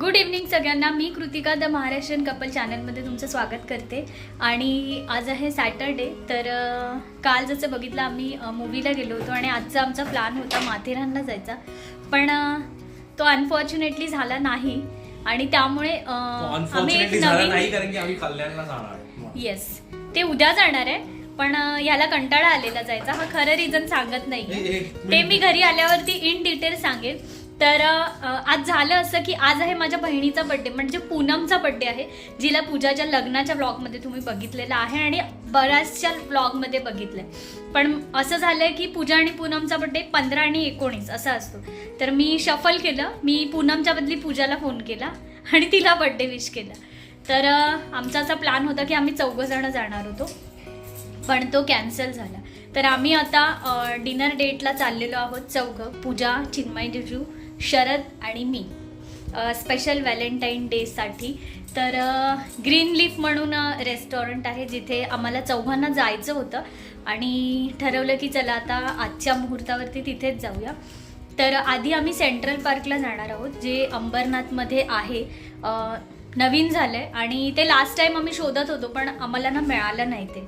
Good evening सगळ्यांना. मी Kritika the Maharashtrian couple चॅनलमध्ये तुमचं स्वागत करते. आणि आज आहे सॅटरडे तर काल जसं बघितलं आम्ही मूवीला गेलो होतो आणि आजचा आमचा प्लॅन होता माथेरानला जायचा. पण तो अनफॉर्च्युनेटली झाला नाही. आणि त्यामुळे आम्ही एक नवीन. येस ते उद्या जाणार आहे. पण अं, ह्याला कंटाळा आलेला जायचा. हा खरं रिझन सांगत नाही ते मी घरी आल्यावरती इन डिटेल सांगेन. तर आज झालं असं की आज आहे माझ्या बहिणीचा बड्डे म्हणजे पूनमचा बड्डे आहे जिला पूजाच्या लग्नाच्या ब्लॉगमध्ये तुम्ही बघितलेला आहे आणि बऱ्याचशा ब्लॉगमध्ये आहे पण असं झालंय की पूजा आणि पूनमचा बड्डे पंधरा आणि एकोणीस असा असतो. तर मी शफल केलं मी पूनमच्या बदली पूजाला फोन केला आणि तिला बड्डे विश केला. तर आमचा असा प्लॅन होता की आम्ही चौघंजणं जाणार होतो पण तो कॅन्सल झाला. तर आम्ही आता डिनर डेटला चाललेलो आहोत चौघं पूजा चिन्मय जिजू शरद आणि मी स्पेशल व्हॅलेंटाईन डेसाठी तर ग्रीन लीफ म्हणून रेस्टॉरंट आहे जिथे आम्हाला चौघांना जायचं होतं आणि ठरवलं की चला आता आजच्या मुहूर्तावरती तिथेच जाऊया. तर आधी आम्ही सेंट्रल पार्कला जाणार आहोत जे अंबरनाथमध्ये आहे. नवीन झालंय आणि ते लास्ट टाइम आम्ही शोधत होतो पण आम्हाला ना मिळालं नाही ते.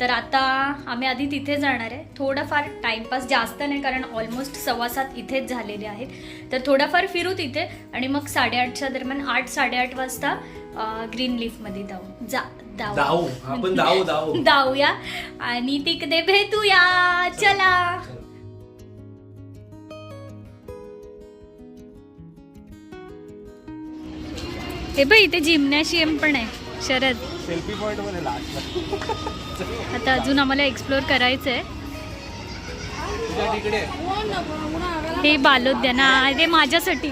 तर आता आम्ही आधी तिथे जाणार आहे. थोडंफार टाइमपास जास्त नाही कारण ऑलमोस्ट सव्वा सात इथेच झालेले आहेत. तर थोडाफार फिरू तिथे आणि मग साडेआठच्या दरम्यान आठ साडेआठ वाजता ग्रीन लीफमध्ये जाऊ. जा जाऊ. जाऊ. आपण जाऊ जाऊ. जाऊया. आणि तिकडे भेटूया. चला. हे बघ इथे जिम्नॅशियम पण आहे शरद. सेल्फी पॉइंटमध्ये लास्ट आता अजून आम्हाला एक्सप्लोर करायचं आहे हे बालोद्यान हा, ते माझ्यासाठी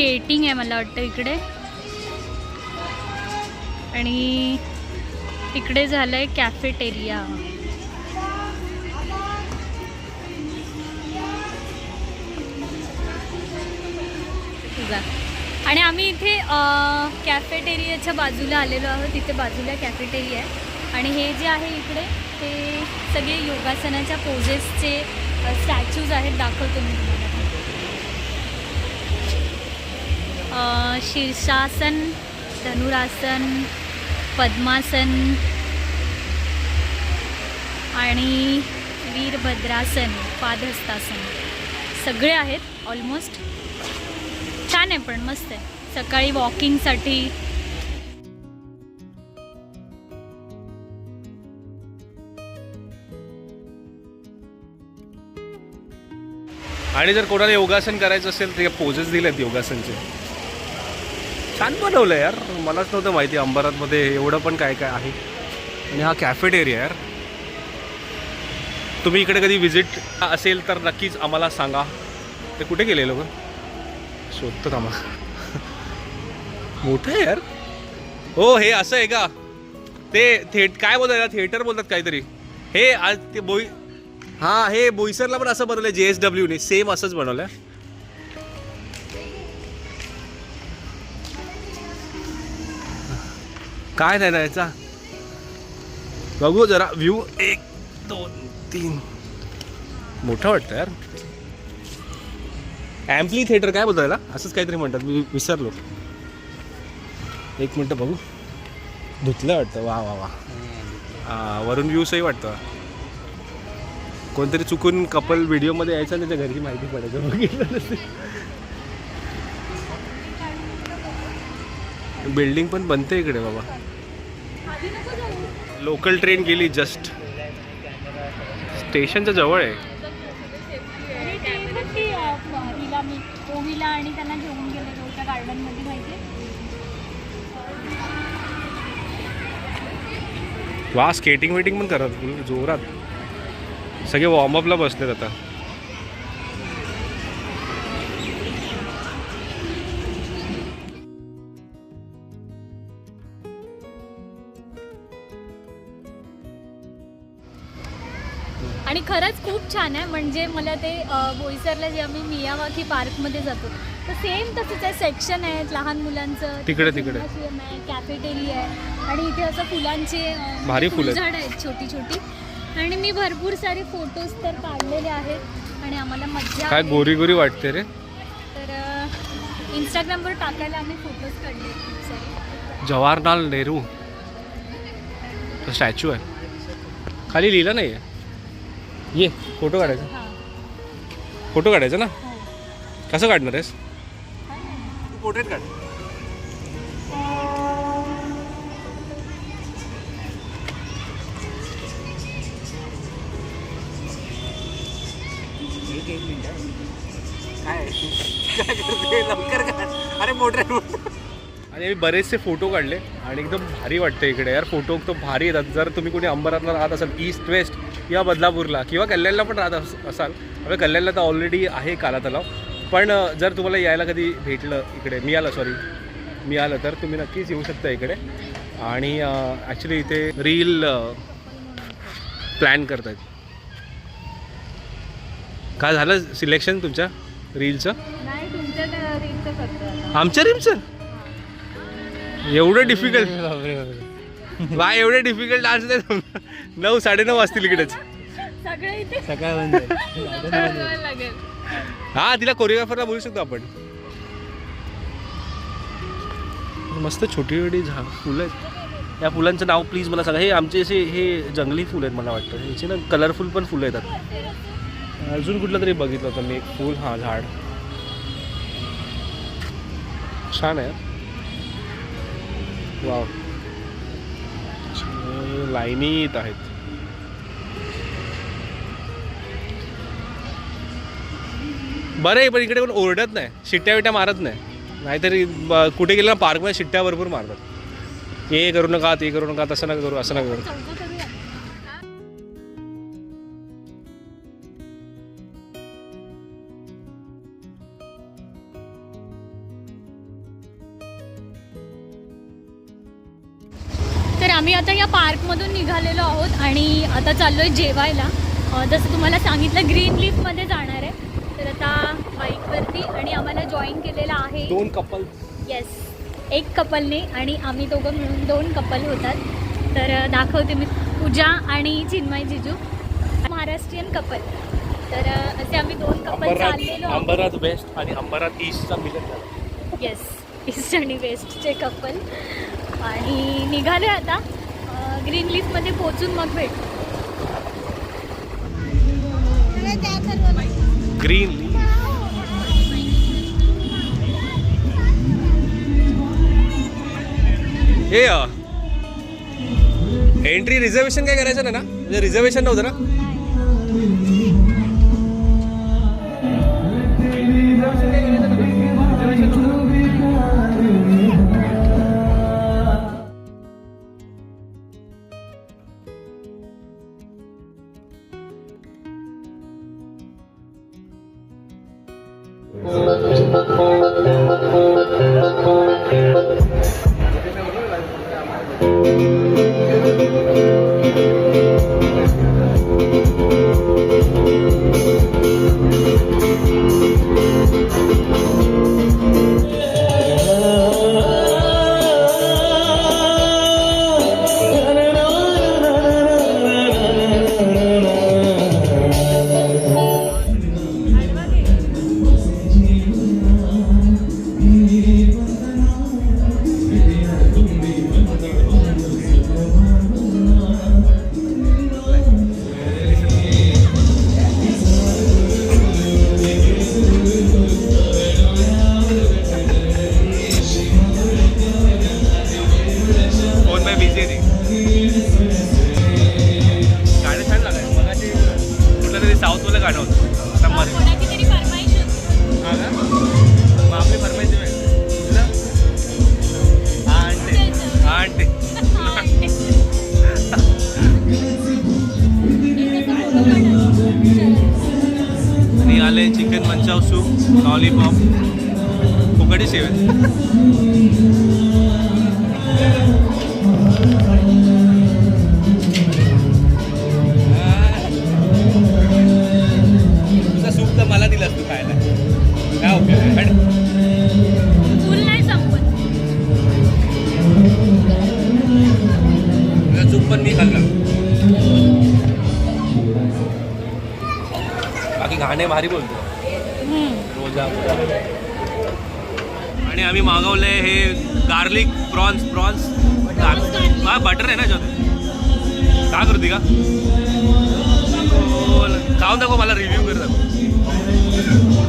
स्केटिंग आहे मला वाटतं इकडे. आणि तिकडे झालंय कॅफेटेरिया आणि आम्ही इथे कॅफेटेरियाच्या बाजूला आलेलो आहोत. तिथे बाजूला कॅफेटेरिया आहे. आणि हे जे आहे इकडे ते सगळे योगासनाच्या पोजेसचे स्टॅच्यूज आहेत दाखवतो मी तुम्हाला. शीर्षासन धनुरासन पद्मासन आणि वीरभद्रासन पादहस्तासन. सगळे आहेत ऑलमोस्ट छान आहे पण मस्त आहे. सकाळी वॉकिंगसाठी आणि जर कोणाला योगासन करायचं असेल तर पोजेस दिलेत योगासनचे. छान बनवलं यार. मलाच नव्हतं माहिती अंबरातमध्ये एवढं पण काय काय आहे. आणि हा कॅफेटेरिया यार. तुम्ही इकडे कधी विजिट असेल तर नक्कीच आम्हाला सांगा. ते कुठे गेले लोक? शोधतात आम्हाला मोठं आहे यार. हो हे असं आहे का? ते थेट काय बोलतात थिएटर बोलतात काहीतरी. हे आज ते बोई हां हे बोईसरला पण असं बनवलं जे एस डब्ल्यूने सेम असंच बनवलंय. काय नाही ना याचा बघू जरा व्ह्यू एक दोन तीन. मोठा वाटतं यार. ॲम्पली थिएटर काय बोलतात याला? असंच काहीतरी म्हणतात मी विसरलो. एक मिनटं बघू. धुतलं वाटतं. वा वा वा. वरून व्ह्यूसही वाटतं. कोणतरी चुकून कपल व्हिडिओमध्ये यायचं नाही त्याच्या घरची माहिती पडायचं बघितलं बिल्डिंग पण बनते इकडे बाबा. लोकल ट्रेन गेली जस्ट. स्टेशनच्या जवळ आहे. आणि त्यांना घेऊन गेले त्या गार्डनमध्ये माहिती वा स्केटिंग वेटिंग पण करत जोरात. सगळे वॉर्मअपला बसलेत आता. म्हणजे मला ते बोईसरला जे आम्ही मियावाकी पार्कमध्ये जातो तर सेम तसंच आहे सेक्शन आहेत लहान मुलांचं. तिकडे- तिकडे. आहे कॅफेटेरिया आहे. आणि इथे असं फुलांचे भारी फुलं. फुलझाड आहेत छोटी छोटी. आणि मी भरपूर सारे फोटोज तर काढलेले आहेत आणि आम्हाला मज्जा काय. गोरी गोरी वाटते रे. तर इंस्टाग्रामवर टाकायला आम्ही फोटोज काढले खूप सारे. जवाहरलाल नेहरू. स्टॅच्यू आहे. खाली लिहिलं नाही आहे ये फोटो काढायचा. हां. फोटो काढायचा ना? हो. कसं काढणार आहेस? हां. पोर्ट्रेट काढ. अरे मोटर आणि मी बरेचसे फोटो काढले आणि एकदम भारी वाटतं इकडे. यार फोटो एकदम भारी येतात. जर तुम्ही कोणी अंबरातला राहत असाल ईस्ट वेस्ट किंवा बदलापूरला किंवा कल्याणला पण राहत अस- असाल. म्हणजे कल्याणला तर ऑलरेडी आहे काला तलाव पण जर तुम्हाला यायला कधी भेटलं इकडे मी आलं सॉरी मी आलं तर तुम्ही नक्कीच येऊ शकता इकडे. आणि ॲक्च्युली इथे रील प्लॅन करतायत. काय झालं सिलेक्शन तुमच्या रीलचं करतो आमच्या रीलचं एवढं डिफिकल्ट वा एवढे डिफिकल्ट डान्स नाही नऊ साडेनऊ वाजतील इकडेच. सगळं इथे. सकाळ. ठरवायला लागेल. हा तिला कोरिओग्राफरला बोलू शकतो आपण. मस्त छोटी छोटी झा फुलं आहेत. या फुलांचं नाव प्लीज मला सांगा. हे आमचे असे हे जंगली फुलं आहेत मला वाटतं. ह्याचे ना कलरफुल पण फुलं येतात. अजून कुठलं तरी बघितलं होतं मी. एक फुल हा झाड. छान आहे. वाव लाईनीत आहेत. बरं आहे पण इकडे कोण ओरडत नाही. शिट्ट्या विट्या मारत नाही. नाहीतरी ब- कुठे गेलं ना पार्कमध्ये शिट्ट्या भरपूर मारतात. हे करू नका ते करू नका तसं नका करू असं नका करू. तर आम्ही आता या पार्कमधून निघालेलो आहोत आणि आता चाललोय जेवायला. अं, जसं तुम्हाला सांगितलं ग्रीन लीफमध्ये जाणार बाईकवरती आणि आम्हाला जॉईन केलेला आहे. दोन कपल येस एक कपलने आणि आम्ही दोघं मिळून दोन कपल होतात. तर दाखवते मी. पूजा आणि चिन्मय जिजू. महाराष्ट्रीयन कपल तर असे आम्ही दोन कपल चाललेलो अंबरात आहोत. अंबरात वेस्ट आणि अंबरात ईस्टचा मिलन झाला. येस ईस्ट आणि वेस्टचे कपल आणि निघाले आता. ग्रीन लीफमध्ये पोचून मग भेटू. ग्रीन हे एंट्री रिझर्वेशन काय करायचं ना? म्हणजे रिझर्वेशन नव्हतं ना? चाव सूप लॉलीपॉप फुकटी तर मला दिलास तू खायला. काय उपयोग पण फुल नाही चूप पण मी खाल्लं. बाकी घाणे भारी बोलतो. आणि आम्ही मागवले हे गार्लिक प्रॉन्स प्रॉन्स हा बटर आहे ना याच्यात? का करते का? बोल. खाऊन दाखव मला रिव्ह्यू कर दाखव.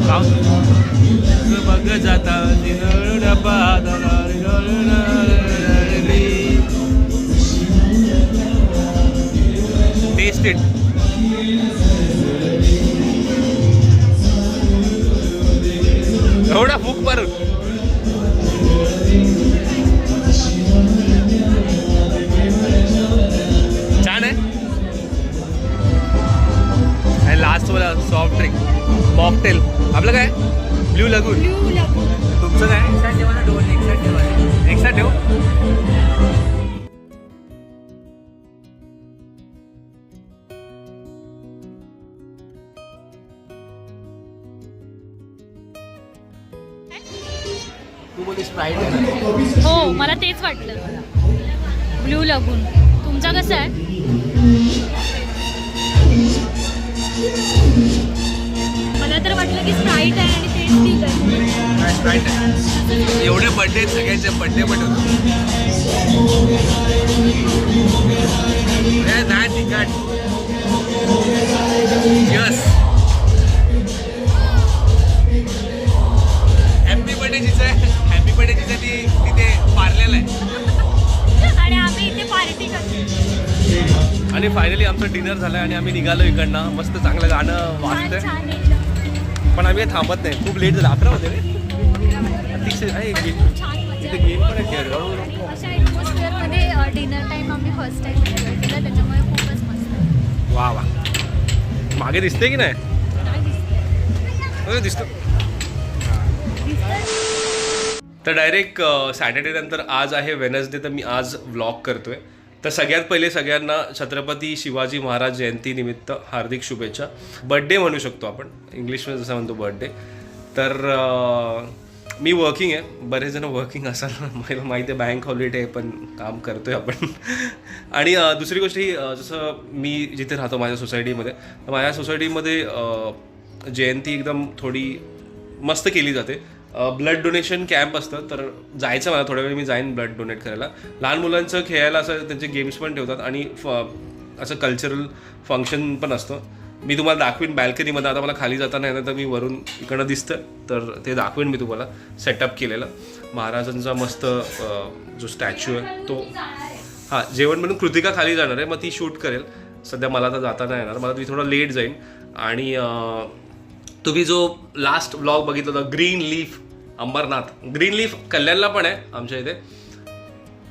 खाऊन. बघ जाता टेस्ट इट एवढा फूक मारून छान आहे. लास्ट वाला सॉफ्ट ड्रिंक मॉकटेल आपलं काय? ब्ल्यू लगून तुमचं काय? एक्स्ट्रा ठेव तू बोली स्प्राईट आहे ना हो मला तेच वाटलं. ब्ल्यू लागून तुमचा कसा आहे? मला तर वाटलं की स्प्राईट आहे आणि तेच ठीक आहे. एवढे बड्डे सगळ्यांचे बड्डे पण नाही तिखट. आमचं डिनर झालं आणि आम्ही निघालो इकडनं. मस्त चांगलं गाणं वाजतंय. पण आम्ही थांबत नाही. खूप लेट झालं. अकरा होते रे. अतिशय इथे गेम पण आहे. खेळ आणि अशा ॲटमॉस्फिअरमध्ये डिनर टाईम आम्ही फर्स्ट टाईम एन्जॉय केला त्याच्यामुळे खूपच मस्त. वा वा. मागे दिसते की नाही? दिसतं. तर डायरेक्ट सॅटर्डे नंतर आज आहे वेनसडे तर मी आज व्लॉग करतोय. तर सगळ्यात पहिले सगळ्यांना छत्रपती शिवाजी महाराज जयंतीनिमित्त हार्दिक शुभेच्छा. बर्थडे म्हणू शकतो आपण. इंग्लिशमध्ये जसं म्हणतो बर्थडे तर मी वर्किंग आहे. बरेच जण वर्किंग असाल. मला माहिती आहे बँक हॉलिडे पण काम करतोय आपण. आणि दुसरी गोष्ट ही जसं मी जिथे राहतो माझ्या सोसायटीमध्ये तर माझ्या सोसायटीमध्ये जयंती एकदम थोडी मस्त केली जाते. ब्लड डोनेशन कॅम्प असतं. तर जायचं मला थोड्या वेळ मी जाईन ब्लड डोनेट करायला. लहान मुलांचं खेळायला असं त्यांचे गेम्स पण ठेवतात आणि फ असं कल्चरल फंक्शन पण असतं. मी तुम्हाला दाखवीन बॅल्कनीमध्ये आता मला खाली जाताना येणार तर मी वरून इकडं दिसतं. तर ते दाखवीन मी तुम्हाला सेटअप केलेलं. महाराजांचा मस्त जो स्टॅच्यू आहे तो हां जेवण म्हणून कृतिका खाली जाणार आहे. मग ती शूट करेल. सध्या मला आता जाता नाही येणार. मला मी थोडं लेट जाईन. आणि तुम्ही जो लास्ट ब्लॉग बघितला होता green leaf Ambernath. Green leaf कल्याणला पण आहे आमच्या इथे.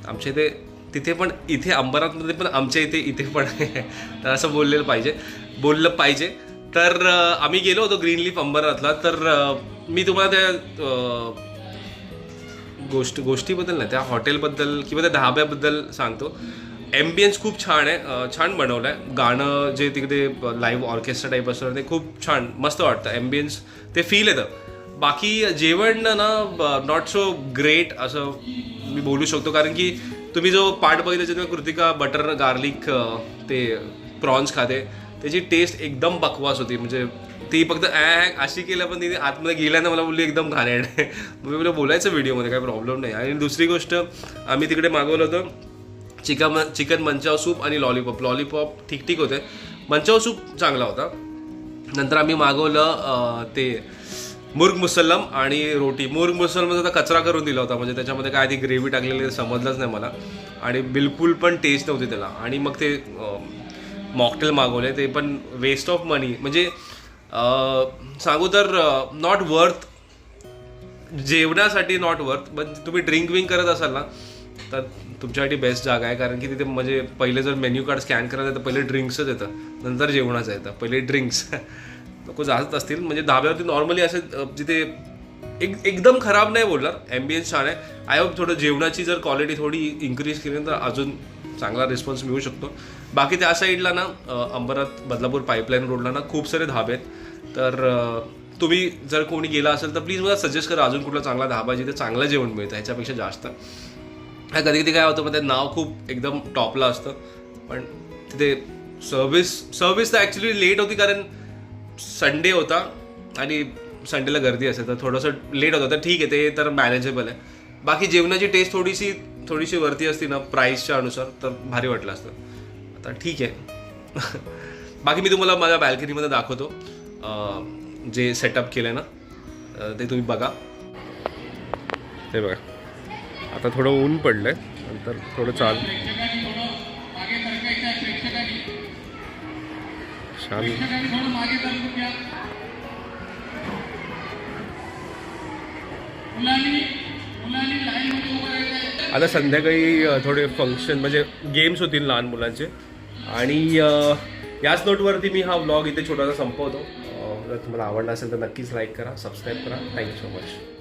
आमच्या इथे तिथे पण इथे अंबरनाथमध्ये पण आमच्या इथे इथे पण आहे. तर असं बोललेलं पाहिजे. बोललं पाहिजे. तर आम्ही गेलो होतो ग्रीन लीफ अंबरनाथला. तर मी तुम्हाला त्या गोष्ट गोष्टीबद्दल नाही त्या हॉटेलबद्दल किंवा त्या धाब्याबद्दल सांगतो. एम्बियन्स खूप छान आहे. छान बनवलं आहे गाणं जे तिकडे लाईव्ह ऑर्केस्ट्रा टाईप असतं ते खूप छान मस्त वाटतं. एम्बियन्स ते फील येतं. बाकी जेवण ना नॉट सो ग्रेट असं मी बोलू शकतो. कारण की तुम्ही जो पाठ बघितला त्याच्यात कृतिका बटर गार्लिक ते प्रॉन्स खाते त्याची टेस्ट एकदम बकवास होती. म्हणजे ती फक्त ॲ अशी केलं पण तिने आतमध्ये गेल्यानं मला बोलली एकदम घाण आहे. मी बोलायचं व्हिडिओमध्ये काही प्रॉब्लेम नाही. आणि दुसरी गोष्ट आम्ही तिकडे मागवलं होतं चिकन चिकन मंचाव सूप आणि लॉलीपॉप लॉलीपॉप ठीक ठीक होते. मंचाव सूप चांगला होता. नंतर आम्ही मागवलं ते मुर्ग मुसलम आणि रोटी. मुर्ग मुसल्लमचा तर कचरा करून दिला होता. म्हणजे त्याच्यामध्ये काय ती ग्रेव्ही टाकलेली ते समजलंच नाही मला. आणि बिलकुल पण टेस्ट नव्हती त्याला. आणि मग ते मॉकटेल मागवले. ते पण वेस्ट ऑफ मनी म्हणजे सांगू तर नॉट वर्थ जेवणासाठी नॉट वर्थ पण तुम्ही ड्रिंक विंक करत असाल ना तर तुमच्यासाठी बेस्ट जागा आहे. कारण की तिथे म्हणजे पहिले जर मेन्यू कार्ड स्कॅन करायचं तर पहिले ड्रिंक्सच येतं. नंतर जेवणाचं येतं. पहिले ड्रिंक्स लोक जात असतील. म्हणजे धाब्यावरती नॉर्मली असे जिथे एक एकदम खराब नाही बोलणार. ॲम्बियन्स छान आहे. आय होप थोडं जेवणाची जर क्वालिटी थोडी इन्क्रीज केली तर अजून चांगला रिस्पॉन्स मिळू शकतो. बाकी त्या साईडला ना अ, अंबरनाथ बदलापूर पाईपलाईन रोडला ना खूप सारे धाबे आहेत. तर तुम्ही जर कोणी गेला असेल तर प्लीज मला सजेस्ट करा अजून कुठला चांगला धाबा जिथे चांगलं जेवण मिळतं. ह्याच्यापेक्षा जास्त. कधी कधी काय होतं मग ते नाव खूप एकदम टॉपला असतं. पण तिथे सर्विस सर्विस तर ॲक्च्युली लेट होती कारण संडे होता आणि संडेला गर्दी असेल तर थोडंसं लेट होतं. तर ठीक आहे ते तर मॅनेजेबल आहे. बाकी जेवणाची टेस्ट थोडीशी थोडीशी वरती असती ना प्राईसच्या अनुसार तर भारी वाटलं असतं. आता ठीक आहे. बाकी मी तुम्हाला माझ्या बॅल्कनीमध्ये दाखवतो. जे सेटअप केलं आहे ना ते तुम्ही बघा. ते बघा. आता थोडं ऊन पडलंय नंतर थोडं चाल. छान आता संध्याकाळी थोडे फंक्शन म्हणजे गेम्स होतील लहान मुलांचे. आणि याच नोटवरती मी हा व्लॉग इथे छोटासा संपवतो. जर तुम्हाला आवडला असेल तर नक्कीच लाईक करा सबस्क्राईब करा. Thank you so much